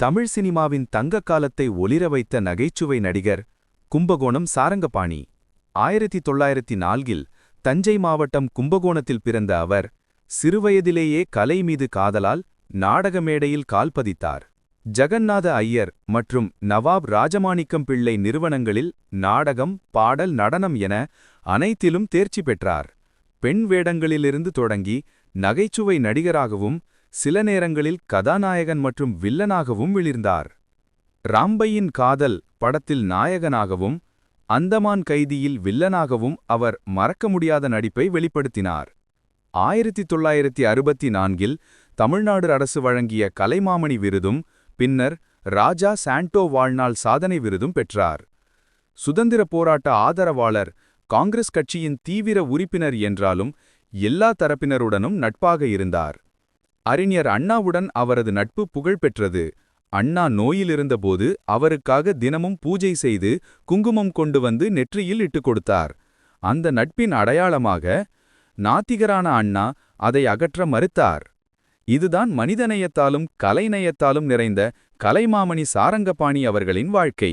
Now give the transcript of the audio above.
தமிழ் சினிமாவின் தங்க காலத்தை ஒளிர வைத்த நகைச்சுவை நடிகர் கும்பகோணம் சாரங்கபாணி. ஆயிரத்தி தொள்ளாயிரத்தி நான்கில் தஞ்சை மாவட்டம் கும்பகோணத்தில் பிறந்த அவர் சிறுவயதிலேயே கலை மீது காதலால் நாடக மேடையில் கால்பதித்தார் ஜெகநாத ஐயர் மற்றும் நவாப் ராஜமாணிக்கம் பிள்ளை நிறுவனங்களில் நாடகம் பாடல் நடனம் என அனைத்திலும் தேர்ச்சி பெற்றார். பெண் வேடங்களிலிருந்து தொடங்கி நகைச்சுவை நடிகராகவும் சில நேரங்களில் கதாநாயகன் மற்றும் வில்லனாகவும் விளிர்ந்தார். ராம்பையின் காதல் படத்தில் நாயகனாகவும் அந்தமான் கைதியில் வில்லனாகவும் அவர் மறக்க முடியாத நடிப்பை வெளிப்படுத்தினார். ஆயிரத்தி தொள்ளாயிரத்தி அறுபத்தி நான்கில் தமிழ்நாடு அரசு வழங்கிய கலைமாமணி விருதும் பின்னர் ராஜா சாண்டோ வாழ்நாள் சாதனை விருதும் பெற்றார். சுதந்திர போராட்ட ஆதரவாளர் காங்கிரஸ் கட்சியின் தீவிர உறுப்பினர் என்றாலும் எல்லா தரப்பினருடனும் நட்பாக இருந்தார். அறிஞர் அண்ணாவுடன் அவரது நட்பு புகழ் பெற்றது அண்ணா நோயிலிருந்தபோது அவருக்காக தினமும் பூஜை செய்து குங்குமம் கொண்டு வந்து நெற்றியில் இட்டுக் கொடுத்தார். அந்த நட்பின் அடையாளமாக நாத்திகரான அண்ணா அதை அகற்ற மறுத்தார். இதுதான் மனிதநேயத்தாலும் கலைநயத்தாலும் நிறைந்த கலைமாமணி சாரங்கபாணி அவர்களின் வாழ்க்கை.